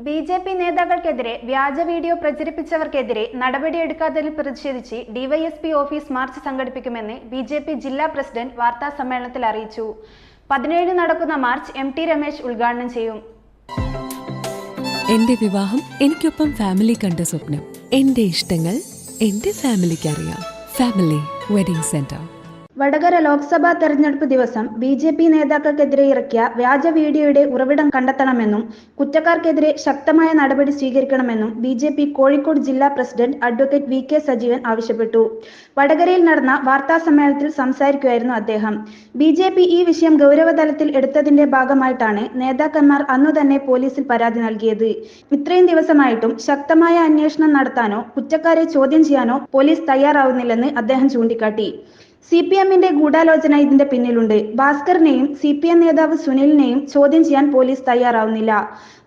B J P നേതാക്കൾക്കെതിരെ വ്യാജ video പ്രചരിപ്പിച്ചവർക്കെതിരെ നടപടിയെടുക്കാത്തതിൽ പ്രതിഷേധിച്ച് ഡിവൈഎസ്പി ഓഫീസ് മാർച്ച് സംഘടിപ്പിക്കുമെന്ന് ബി ജെ പി ജില്ലാ പ്രസിഡന്റ് വാർത്താ സമ്മേളനത്തിൽ അറിയിച്ചു. പതിനേഴ് നടക്കുന്ന മാർച്ച് എം ടി രമേശ് ഉദ്ഘാടനം ചെയ്യും. എന്റെ വിവാഹം എനിക്കൊപ്പം ഫാമിലി കണ്ട സ്വപ്നം. എന്റെ ഇഷ്ടങ്ങൾ എന്റെ ഫാമിലിക്ക് അറിയാം family wedding centre. Vadakara Lok Sabha തെരഞ്ഞെടുപ്പ് ദിവസം ബി ജെ പി നേതാക്കൾക്കെതിരെ ഇറക്കിയ വ്യാജ വീഡിയോയുടെ ഉറവിടം കണ്ടെത്തണമെന്നും കുറ്റക്കാർക്കെതിരെ ശക്തമായ നടപടി സ്വീകരിക്കണമെന്നും ബി ജെ പി കോഴിക്കോട് ജില്ലാ president advocate V K Sajeevan ആവശ്യപ്പെട്ടു. വടകരയിൽ നടന്ന വാർത്താ സമ്മേളനത്തിൽ സംസാരിക്കുകയായിരുന്നു അദ്ദേഹം. ബി ജെ പി ഈ വിഷയം ഗൗരവതലത്തിൽ എടുത്തതിന്റെ ഭാഗമായിട്ടാണ് നേതാക്കന്മാർ അന്നു തന്നെ പോലീസിൽ പരാതി നൽകിയത്. ഇത്രയും ദിവസമായിട്ടും ശക്തമായ അന്വേഷണം നടത്താനോ കുറ്റക്കാരെ ചോദ്യം ചെയ്യാനോ പോലീസ് തയ്യാറാവുന്നില്ലെന്ന് അദ്ദേഹം ചൂണ്ടിക്കാട്ടി. സി പി എമ്മിന്റെ ഗൂഢാലോചന ഇതിന്റെ പിന്നിലുണ്ട്. ഭാസ്കറിനെയും സി പി എം നേതാവ് സുനിലിനെയും ചോദ്യം ചെയ്യാൻ പോലീസ് തയ്യാറാവുന്നില്ല.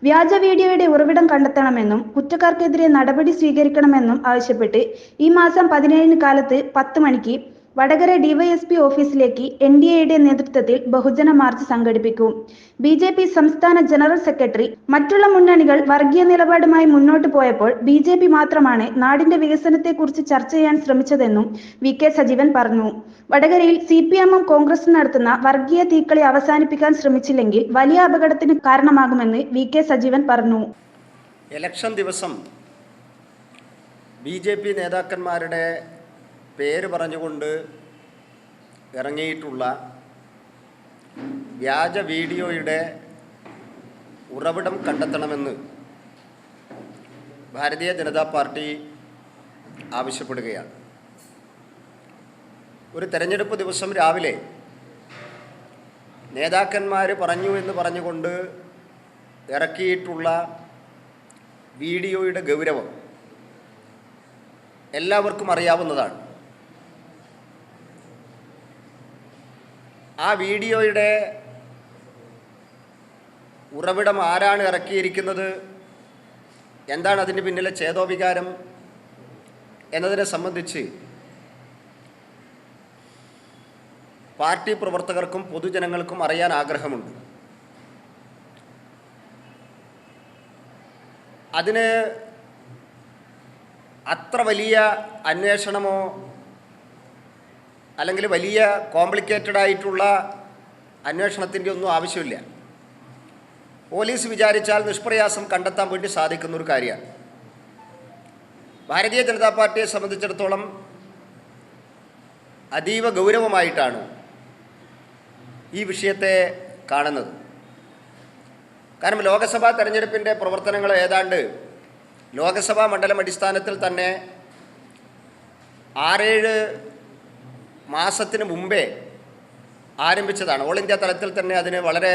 വ്യാജ വീഡിയോയുടെ ഉറവിടം കണ്ടെത്തണമെന്നും കുറ്റക്കാർക്കെതിരെ നടപടി സ്വീകരിക്കണമെന്നും ആവശ്യപ്പെട്ട് ഈ മാസം പതിനേഴിന് കാലത്ത് പത്ത് മണിക്ക് വടകര ഡിവൈഎസ്പി ഓഫീസിലേക്ക് എൻ ഡി എയുടെ നേതൃത്വത്തിൽ ബഹുജന മാർച്ച് സംഘടിപ്പിക്കും. ബി ജെ പി സംസ്ഥാന ജനറൽ സെക്രട്ടറി മറ്റുള്ള മുന്നണികൾ വർഗീയ നിലപാടുമായി മുന്നോട്ട് പോയപ്പോൾ ബി ജെ പി മാത്രമാണ് നാടിന്റെ വികസനത്തെക്കുറിച്ച് ചർച്ച ചെയ്യാൻ ശ്രമിച്ചതെന്നും വി കെ സജീവൻ പറഞ്ഞു. വടകരയിൽ സി പി എമ്മും കോൺഗ്രസും നടത്തുന്ന വർഗീയ തീക്കളി അവസാനിപ്പിക്കാൻ ശ്രമിച്ചില്ലെങ്കിൽ വലിയ അപകടത്തിന് കാരണമാകുമെന്ന് വി കെ സജീവൻ പറഞ്ഞു. ഇലക്ഷൻ ദിവസം ബി ജെ പി നേതാക്കന്മാരുടെ പേര് പറഞ്ഞുകൊണ്ട് ഇറങ്ങിയിട്ടുള്ള വ്യാജ വീഡിയോയുടെ ഉറവിടം കണ്ടെത്തണമെന്ന് ഭാരതീയ ജനതാ പാർട്ടി ആവശ്യപ്പെടുകയാണ്. ഒരു തെരഞ്ഞെടുപ്പ് ദിവസം രാവിലെ നേതാക്കന്മാർ പറഞ്ഞു എന്ന് പറഞ്ഞുകൊണ്ട് ഇറക്കിയിട്ടുള്ള വീഡിയോയുടെ ഗൗരവം എല്ലാവർക്കും അറിയാവുന്നതാണ്. ആ വീഡിയോയുടെ ഉറവിടം ആരാണ് ഇറക്കിയിരിക്കുന്നത്? എന്താണ് അതിന് പിന്നിലെ ചേതോവികാരം എന്നതിനെ സംബന്ധിച്ച് പാർട്ടി പ്രവർത്തകർക്കും പൊതുജനങ്ങൾക്കും അറിയാൻ ആഗ്രഹമുണ്ട്. അതിന് അത്ര വലിയ അന്വേഷണമോ അല്ലെങ്കിൽ വലിയ കോംപ്ലിക്കേറ്റഡ് ആയിട്ടുള്ള അന്വേഷണത്തിന്റെ ഒന്നും ആവശ്യമില്ല. പോലീസ് വിചാരിച്ചാൽ നിഷ്പ്രയാസം കണ്ടെത്താൻ വേണ്ടി സാധിക്കുന്ന ഒരു കാര്യമാണ്. ഭാരതീയ ജനതാ പാർട്ടിയെ സംബന്ധിച്ചിടത്തോളം അതീവ ഗൗരവമായിട്ടാണ് ഈ വിഷയത്തെ കാണുന്നത്. കാരണം ലോകസഭാ തെരഞ്ഞെടുപ്പിന്റെ പ്രവർത്തനങ്ങൾ ഏതാണ്ട് ലോകസഭാ മണ്ഡലം അടിസ്ഥാനത്തിൽ തന്നെ ആറേഴ് മാസത്തിന് മുമ്പേ ആരംഭിച്ചതാണ്. ഓൾ ഇന്ത്യ തലത്തിൽ തന്നെ അതിന് വളരെ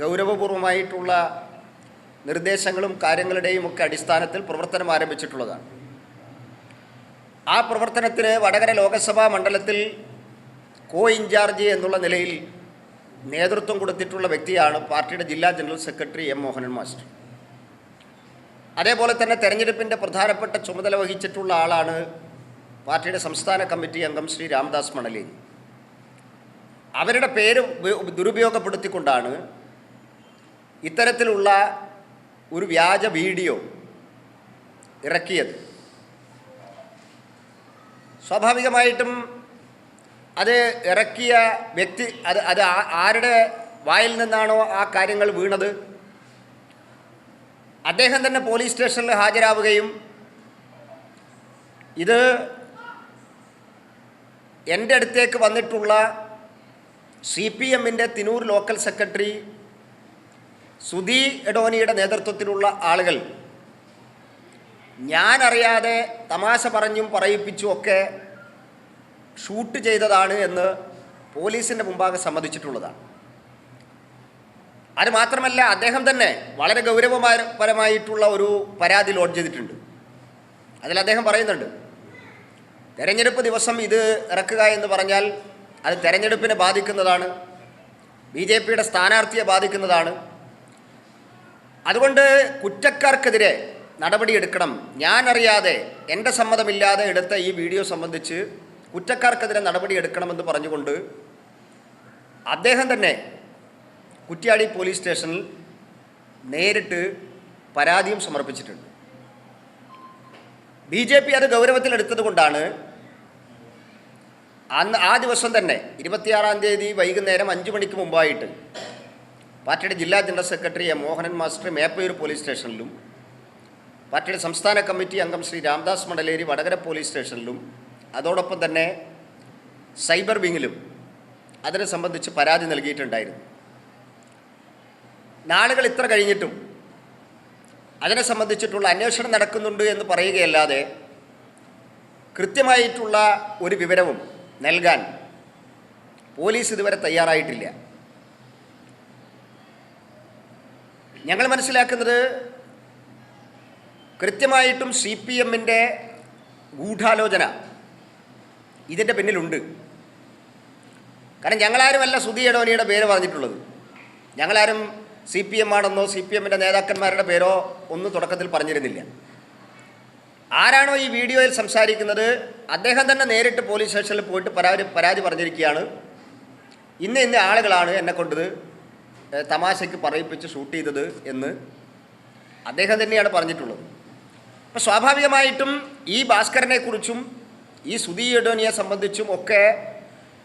ഗൗരവപൂർവമായിട്ടുള്ള നിർദ്ദേശങ്ങളും കാര്യങ്ങളുടെയും ഒക്കെ അടിസ്ഥാനത്തിൽ പ്രവർത്തനം ആരംഭിച്ചിട്ടുള്ളതാണ്. ആ പ്രവർത്തനത്തിന് വടകര ലോകസഭാ മണ്ഡലത്തിൽ കോ ഇൻചാർജ് എന്നുള്ള നിലയിൽ നേതൃത്വം കൊടുത്തിട്ടുള്ള വ്യക്തിയാണ് പാർട്ടിയുടെ ജില്ലാ general secretary M Mohanan master. അതേപോലെ തന്നെ തെരഞ്ഞെടുപ്പിന്റെ പ്രധാനപ്പെട്ട ചുമതല വഹിച്ചിട്ടുള്ള ആളാണ് പാർട്ടിയുടെ സംസ്ഥാന കമ്മിറ്റി അംഗം ശ്രീ രാംദാസ് മണലി. അവരുടെ പേര് ദുരുപയോഗപ്പെടുത്തിക്കൊണ്ടാണ് ഇത്തരത്തിലുള്ള ഒരു വ്യാജ വീഡിയോ ഇറക്കിയത്. സ്വാഭാവികമായിട്ടും അത് ഇറക്കിയ വ്യക്തി അത് അത് ആരുടെ വായിൽ നിന്നാണോ ആ കാര്യങ്ങൾ വീണത്? അദ്ദേഹം തന്നെ പോലീസ് സ്റ്റേഷനിൽ ഹാജരാവുകയും ഇത് എന്റെ അടുത്തേക്ക് വന്നിട്ടുള്ള സി പി എമ്മിന്റെ തിനൂർ ലോക്കൽ സെക്രട്ടറി സുധി എഡോനിയുടെ നേതൃത്വത്തിലുള്ള ആളുകൾ ഞാനറിയാതെ തമാശ പറഞ്ഞും പറയിപ്പിച്ചും ഒക്കെ ഷൂട്ട് ചെയ്തതാണ് എന്ന് പോലീസിന്റെ മുമ്പാകെ സമ്മതിച്ചിട്ടുള്ളതാണ്. അത് മാത്രമല്ല അദ്ദേഹം തന്നെ വളരെ ഗൗരവപരമായിട്ടുള്ള ഒരു പരാതി ലോഡ് ചെയ്തിട്ടുണ്ട്. അതിൽ അദ്ദേഹം പറയുന്നുണ്ട് തെരഞ്ഞെടുപ്പ് ദിവസം ഇത് ഇറക്കുക എന്ന് പറഞ്ഞാൽ അത് തെരഞ്ഞെടുപ്പിനെ ബാധിക്കുന്നതാണ്. ബി ജെ പിയുടെ സ്ഥാനാർത്ഥിയെ ബാധിക്കുന്നതാണ്. അതുകൊണ്ട് കുറ്റക്കാർക്കെതിരെ നടപടിയെടുക്കണം. ഞാനറിയാതെ എന്റെ സമ്മതമില്ലാതെ എടുത്ത ഈ വീഡിയോ സംബന്ധിച്ച് കുറ്റക്കാർക്കെതിരെ നടപടിയെടുക്കണമെന്ന് പറഞ്ഞുകൊണ്ട് അദ്ദേഹം തന്നെ കുറ്റ്യാടി പോലീസ് സ്റ്റേഷനിൽ നേരിട്ട് പരാതിയും സമർപ്പിച്ചിട്ടുണ്ട്. ബി ജെ പി അത് ഗൗരവത്തിലെടുത്തത് കൊണ്ടാണ് അന്ന് ആ ദിവസം തന്നെ ഇരുപത്തിയാറാം തീയതി വൈകുന്നേരം അഞ്ച് മണിക്ക് മുമ്പായിട്ട് പാർട്ടിയുടെ ജില്ലാ general secretary M Mohanan master Meppayur police സ്റ്റേഷനിലും പാർട്ടിയുടെ സംസ്ഥാന കമ്മിറ്റി അംഗം ശ്രീ രാംദാസ് മണ്ഡലേരി വടകര പോലീസ് സ്റ്റേഷനിലും അതോടൊപ്പം തന്നെ സൈബർ വിങ്ങിലും അതിനെ സംബന്ധിച്ച് പരാതി നൽകിയിട്ടുണ്ടായിരുന്നു. നാളുകൾ ഇത്ര കഴിഞ്ഞിട്ടും അതിനെ സംബന്ധിച്ചിട്ടുള്ള അന്വേഷണം നടക്കുന്നുണ്ട് എന്ന് പറയുകയല്ലാതെ കൃത്യമായിട്ടുള്ള ഒരു വിവരവും നൽകാൻ പോലീസ് ഇതുവരെ തയ്യാറായിട്ടില്ല. ഞങ്ങൾ മനസ്സിലാക്കുന്നത് കൃത്യമായിട്ടും സി പി എമ്മിന്റെ ഗൂഢാലോചന ഇതിന്റെ പിന്നിലുണ്ട്. കാരണം ഞങ്ങളാരുമല്ല സുധി എടോനിയുടെ പേര് പറഞ്ഞിട്ടുള്ളത്. ഞങ്ങളാരും സി പി എം ആണെന്നോ സി പി എമ്മിന്റെ നേതാക്കന്മാരുടെ പേരോ ഒന്നും തുടക്കത്തിൽ പറഞ്ഞിരുന്നില്ല. ആരാണോ ഈ വീഡിയോയിൽ സംസാരിക്കുന്നത്? അദ്ദേഹം തന്നെ നേരിട്ട് പോലീസ് സ്റ്റേഷനിൽ പോയിട്ട് പരാതി പരാതി പറഞ്ഞിരിക്കുകയാണ്. ഇന്ന ഇന്ന ആളുകളാണ് എന്നെ കൊണ്ടത് തമാശയ്ക്ക് പറയിപ്പിച്ച് ഷൂട്ട് ചെയ്തത് എന്ന് അദ്ദേഹം തന്നെയാണ് പറഞ്ഞിട്ടുള്ളത്. അപ്പോൾ സ്വാഭാവികമായിട്ടും ഈ ഭാസ്കരനെക്കുറിച്ചും ഈ സുധീയഡോനിയെ സംബന്ധിച്ചും ഒക്കെ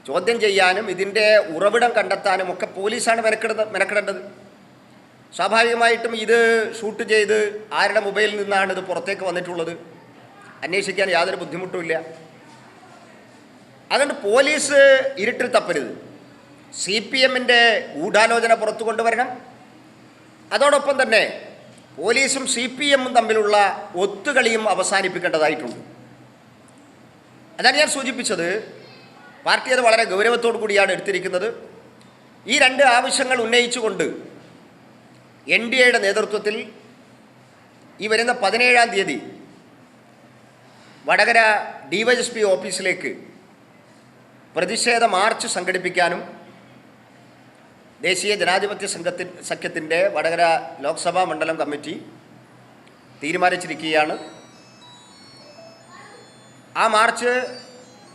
ചോദ്യം ചെയ്യാനും ഇതിന്റെ ഉറവിടം കണ്ടെത്താനും ഒക്കെ പോലീസാണ് മെനക്കെടുന്നത് മെനക്കെടേണ്ടത്. സ്വാഭാവികമായിട്ടും ഇത് ഷൂട്ട് ചെയ്ത് ആരുടെ മൊബൈലിൽ നിന്നാണ് ഇത് പുറത്തേക്ക് വന്നിട്ടുള്ളത്? അന്വേഷിക്കാൻ യാതൊരു ബുദ്ധിമുട്ടുമില്ല അതുകൊണ്ട് പോലീസ് ഇരുട്ടിൽ തപ്പരുത്. സി പി എമ്മിന്റെ ഗൂഢാലോചന പുറത്തു കൊണ്ടുവരണം. അതോടൊപ്പം തന്നെ പോലീസും സി പി എമ്മും തമ്മിലുള്ള ഒത്തുകളിയും അവസാനിപ്പിക്കേണ്ടതായിട്ടുണ്ട്. അതാണ് ഞാൻ സൂചിപ്പിച്ചത്. പാർട്ടി അത് വളരെ ഗൗരവത്തോടു കൂടിയാണ് എടുത്തിരിക്കുന്നത്. ഈ രണ്ട് ആവശ്യങ്ങൾ ഉന്നയിച്ചുകൊണ്ട് എൻ ഡി എയുടെ നേതൃത്വത്തിൽ ഈ വരുന്ന പതിനേഴാം തീയതി വടകര ഡിവൈഎസ്പി ഓഫീസിലേക്ക് പ്രതിഷേധ മാർച്ച് സംഘടിപ്പിക്കാനും ദേശീയ ജനാധിപത്യ സംഘത്തി സഖ്യത്തിന്റെ വടകര ലോക്സഭാ മണ്ഡലം കമ്മിറ്റി തീരുമാനിച്ചിരിക്കുകയാണ്. ആ മാർച്ച്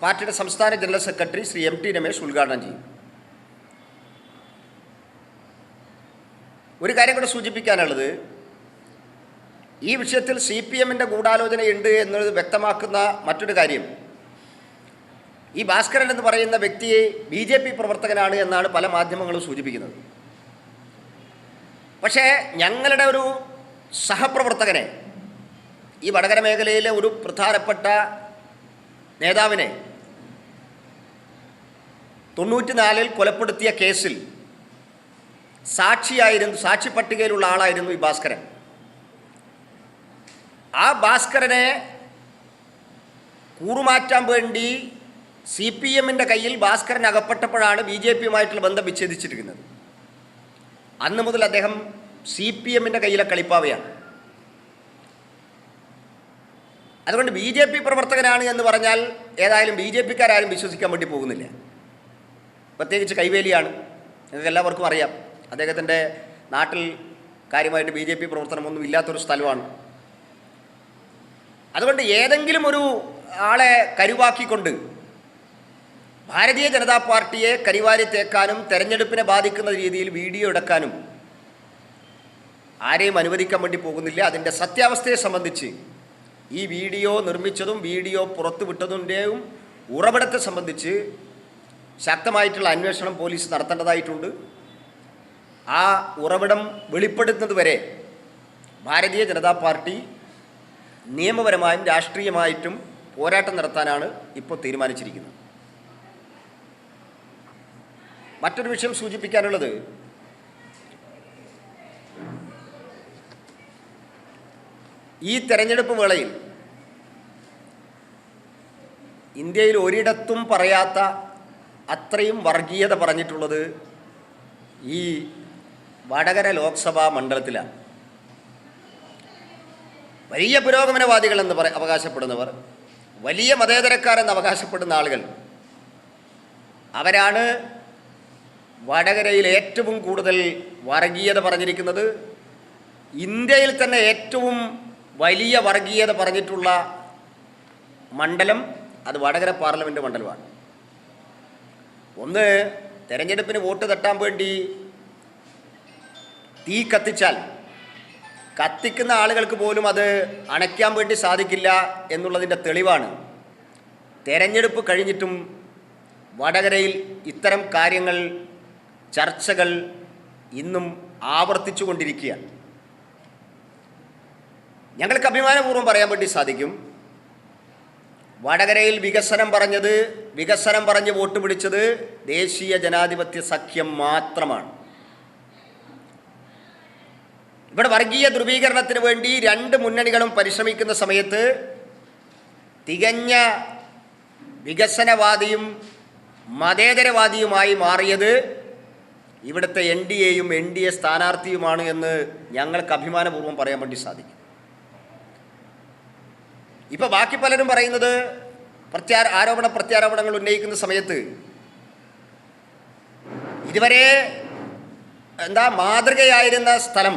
പാർട്ടിയുടെ സംസ്ഥാന general secretary Shri M T Ramesh ഉദ്ഘാടനം ചെയ്യും. ഒരു കാര്യം കൂടെ സൂചിപ്പിക്കാനുള്ളത്. ഈ വിഷയത്തിൽ സി പി എമ്മിന്റെ ഗൂഢാലോചനയുണ്ട് എന്നത് വ്യക്തമാക്കുന്ന മറ്റൊരു കാര്യം. ഈ ഭാസ്കരൻ എന്ന് പറയുന്ന വ്യക്തിയെ ബി ജെ പി പ്രവർത്തകനാണ് എന്നാണ് പല മാധ്യമങ്ങളും സൂചിപ്പിക്കുന്നത്. പക്ഷേ ഞങ്ങളുടെ ഒരു സഹപ്രവർത്തകനെ ഈ വടകര മേഖലയിലെ ഒരു പ്രധാനപ്പെട്ട നേതാവിനെ തൊണ്ണൂറ്റിനാലിൽ കൊലപ്പെടുത്തിയ കേസിൽ സാക്ഷിയായിരുന്നു സാക്ഷി പട്ടികയിലുള്ള ആളായിരുന്നു ഈ ഭാസ്കരൻ. ആ ഭാസ്കരനെ കൂറുമാറ്റാൻ വേണ്ടി സി പി എമ്മിന്റെ കയ്യിൽ ഭാസ്കരൻ അകപ്പെട്ടപ്പോഴാണ് ബി ജെ പിയുമായിട്ടുള്ള ബന്ധം വിച്ഛേദിച്ചിരിക്കുന്നത്. അന്ന് മുതൽ അദ്ദേഹം സി പി എമ്മിന്റെ കയ്യിലെ കളിപ്പാവയാണ്. അതുകൊണ്ട് ബി ജെ പി പ്രവർത്തകനാണ് എന്ന് പറഞ്ഞാൽ ഏതായാലും ബി ജെ പിക്കാരും വിശ്വസിക്കാൻ വേണ്ടി പോകുന്നില്ല. പ്രത്യേകിച്ച് കൈവേലിയാണ്. നിങ്ങൾക്ക് എല്ലാവർക്കും അറിയാം. അദ്ദേഹത്തിന്റെ നാട്ടിൽ കാര്യമായിട്ട് ബി ജെ പി പ്രവർത്തനമൊന്നും ഇല്ലാത്തൊരു സ്ഥലമാണ്. അതുകൊണ്ട് ഏതെങ്കിലും ഒരു ആളെ കരുവാക്കിക്കൊണ്ട് ഭാരതീയ ജനതാ പാർട്ടിയെ കരിവാരി തേക്കാനും തെരഞ്ഞെടുപ്പിനെ ബാധിക്കുന്ന രീതിയിൽ വീഡിയോ എടുക്കാനും ആരെയും അനുവദിക്കാൻ വേണ്ടി പോകുന്നില്ല. അതിന്റെ സത്യാവസ്ഥയെ സംബന്ധിച്ച് ഈ വീഡിയോ നിർമ്മിച്ചതും വീഡിയോ പുറത്തുവിട്ടതിന്റെയും ഉറവിടത്തെ സംബന്ധിച്ച് ശക്തമായിട്ടുള്ള അന്വേഷണം പോലീസ് നടത്തേണ്ടതായിട്ടുണ്ട്. ആ ഉറവിടം വെളിപ്പെടുത്തുന്നത് വരെ ഭാരതീയ ജനതാ പാർട്ടി നിയമപരമായും രാഷ്ട്രീയമായിട്ടും പോരാട്ടം നടത്താനാണ് ഇപ്പോൾ തീരുമാനിച്ചിരിക്കുന്നത്. മറ്റൊരു വിഷയം സൂചിപ്പിക്കാനുള്ളത് ഈ തെരഞ്ഞെടുപ്പ് വേളയിൽ ഇന്ത്യയിൽ ഒരിടത്തും പറയാത്ത അത്രയും വർഗീയത പറഞ്ഞിട്ടുള്ളത് ഈ വടകര ലോക്സഭാ മണ്ഡലത്തിലാണ് വലിയ പുരോഗമനവാദികൾ എന്ന് പറ അവകാശപ്പെടുന്നവർ വലിയ മതേതരക്കാരെന്ന് അവകാശപ്പെടുന്ന ആളുകൾ അവരാണ് വടകരയിൽ ഏറ്റവും കൂടുതൽ വർഗീയത പറഞ്ഞിരിക്കുന്നത് ഇന്ത്യയിൽ തന്നെ ഏറ്റവും വലിയ വർഗീയത പറഞ്ഞിട്ടുള്ള മണ്ഡലം അത് വടകര പാർലമെന്റ് മണ്ഡലമാണ്. ഒന്ന് തെരഞ്ഞെടുപ്പിന് വോട്ട് തട്ടാൻ വേണ്ടി തീ കത്തിച്ചാൽ കത്തിക്കുന്ന ആളുകൾക്ക് പോലും അത് അണയ്ക്കാൻ വേണ്ടി സാധിക്കില്ല എന്നുള്ളതിന്റെ തെളിവാണ്. തെരഞ്ഞെടുപ്പ് കഴിഞ്ഞിട്ടും വടകരയിൽ ഇത്തരം കാര്യങ്ങൾ ചർച്ചകൾ ഇന്നും ആവർത്തിച്ചു കൊണ്ടിരിക്കുകയാണ് ഞങ്ങൾക്ക് അഭിമാനപൂർവം പറയാൻ വേണ്ടി സാധിക്കും. വടകരയിൽ വികസനം പറഞ്ഞത് വികസനം പറഞ്ഞ് വോട്ട് പിടിച്ചത് ദേശീയ ജനാധിപത്യ സഖ്യം മാത്രമാണ്. ഇവിടെ വർഗീയ ധ്രുവീകരണത്തിന് വേണ്ടി രണ്ട് മുന്നണികളും പരിശ്രമിക്കുന്ന സമയത്ത് തികഞ്ഞ വികസനവാദിയും മതേതരവാദിയുമായി മാറിയത് ഇവിടുത്തെ എൻ ഡി എയും എൻ ഡി എ സ്ഥാനാർത്ഥിയുമാണ് എന്ന് ഞങ്ങൾക്ക് അഭിമാനപൂർവം പറയാൻ വേണ്ടി സാധിക്കും. ഇപ്പോൾ ബാക്കി പലരും പറയുന്നത് പ്രത്യാ ആരോപണ പ്രത്യാരോപണങ്ങൾ ഉന്നയിക്കുന്ന സമയത്ത് ഇതുവരെ എന്താ മാതൃകയായിരുന്ന സ്ഥലം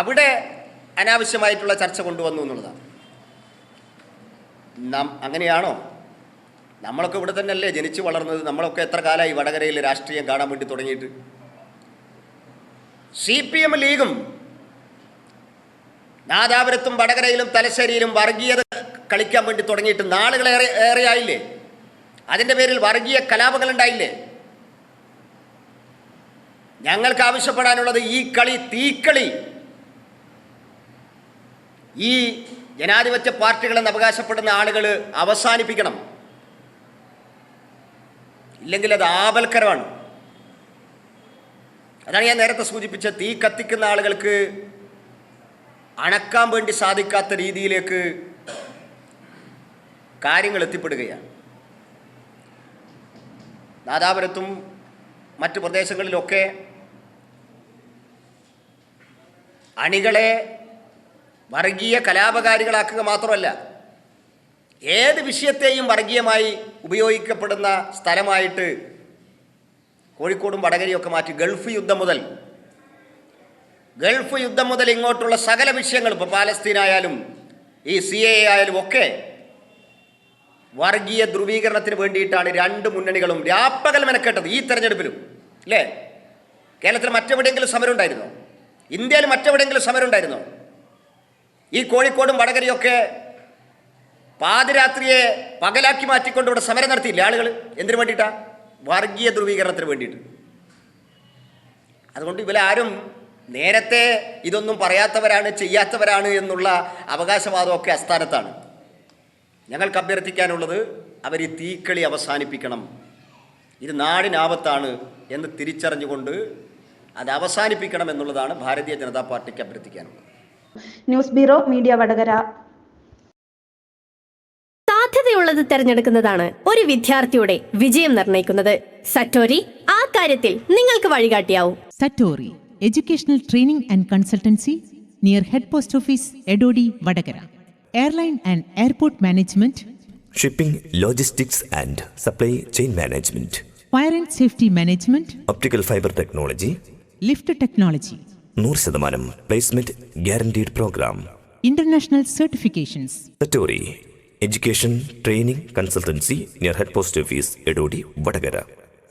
അവിടെ അനാവശ്യമായിട്ടുള്ള ചർച്ച കൊണ്ടുവന്നു എന്നുള്ളതാണ്. നാം അങ്ങനെയാണോ? നമ്മളൊക്കെ ഇവിടെ തന്നെയല്ലേ ജനിച്ചു വളർന്നത്? നമ്മളൊക്കെ എത്ര കാലമായി വടകരയിൽ രാഷ്ട്രീയം കാണാൻ വേണ്ടി തുടങ്ങിയിട്ട്? സി പി എം ലീഗും നാദാപുരത്തും വടകരയിലും തലശ്ശേരിയിലും വർഗീയത കളിക്കാൻ വേണ്ടി തുടങ്ങിയിട്ട് നാളുകളേറെ ഏറെയായില്ലേ? അതിന്റെ പേരിൽ വർഗീയ കലാപങ്ങൾ ഉണ്ടായില്ലേ? ഞങ്ങൾക്ക് ആവശ്യപ്പെടാനുള്ളത് ഈ കളി തീക്കളി ഈ ജനാധിപത്യ പാർട്ടികളെന്ന് അവകാശപ്പെടുന്ന ആളുകൾ അവസാനിപ്പിക്കണം. ഇല്ലെങ്കിൽ അത് ആപൽക്കരമാണ്. അതാണ് ഞാൻ നേരത്തെ സൂചിപ്പിച്ച തീ കത്തിക്കുന്ന ആളുകൾക്ക് അണക്കാൻ വേണ്ടി സാധിക്കാത്ത രീതിയിലേക്ക് കാര്യങ്ങൾ എത്തിപ്പെടുകയാണ്. നാദാപുരത്തും മറ്റു പ്രദേശങ്ങളിലൊക്കെ അണികളെ വർഗീയ കലാപകാരികളാക്കുക മാത്രമല്ല ഏത് വിഷയത്തെയും വർഗീയമായി ഉപയോഗിക്കപ്പെടുന്ന സ്ഥലമായിട്ട് കോഴിക്കോടും വടകരയൊക്കെ മാറ്റി ഗൾഫ് യുദ്ധം മുതൽ. ഗൾഫ് യുദ്ധം മുതൽ ഇങ്ങോട്ടുള്ള സകല വിഷയങ്ങൾ ഇപ്പോൾ പാലസ്തീനായാലും ഈ സി എ ആയാലും ഒക്കെ വർഗീയ ധ്രുവീകരണത്തിന് വേണ്ടിയിട്ടാണ് രണ്ട് മുന്നണികളും രാപ്പകൽ മെനക്കെട്ടത് ഈ തെരഞ്ഞെടുപ്പിലും അല്ലേ? കേരളത്തിൽ മറ്റെവിടെയെങ്കിലും സമരം ഉണ്ടായിരുന്നോ? ഇന്ത്യയിൽ മറ്റെവിടെയെങ്കിലും സമരം ഉണ്ടായിരുന്നോ? ഈ കോഴിക്കോടും വടകരയൊക്കെ പാതിരാത്രിയെ പകലാക്കി മാറ്റിക്കൊണ്ട് ഇവിടെ സമരം നടത്തിയില്ലേ ആളുകൾ എന്തിനു വേണ്ടിയിട്ടാ? വർഗീയ ധ്രുവീകരണത്തിന് വേണ്ടിയിട്ട്. അതുകൊണ്ട് ഇവരാരും നേരത്തെ ഇതൊന്നും പറയാത്തവരാണ് ചെയ്യാത്തവരാണ് എന്നുള്ള അവകാശവാദമൊക്കെ അസ്ഥാനത്താണ്. ഞങ്ങൾക്ക് അഭ്യർത്ഥിക്കാനുള്ളത് അവർ ഈ തീക്കളി അവസാനിപ്പിക്കണം. ഇത് നാടിനാപത്താണ് എന്ന് തിരിച്ചറിഞ്ഞുകൊണ്ട് അത് അവസാനിപ്പിക്കണം എന്നുള്ളതാണ് ഭാരതീയ ജനതാ പാർട്ടിക്ക് അഭ്യർത്ഥിക്കാനുള്ളത്. News bureau media Vadakara. സാധ്യതയുള്ളത് തിരഞ്ഞെടുക്കുന്നതാണ് ഒരു വിദ്യാർത്ഥിയുടെ വിജയം നിർണയിക്കുന്നത്. സറ്റോറി ആ കാര്യത്തിൽ നിങ്ങൾക്ക് വഴികാട്ടിയാവും. Satori educational training and consultancy near head post office Edodi Vadakara. Airline and airport management shipping logistics and supply chain management. Fire and safety management optical fibre technology. Lift technology. നൂറ് ശതമാനം placement guaranteed programme international certifications education training consultancy near head post office Edodi Vadakara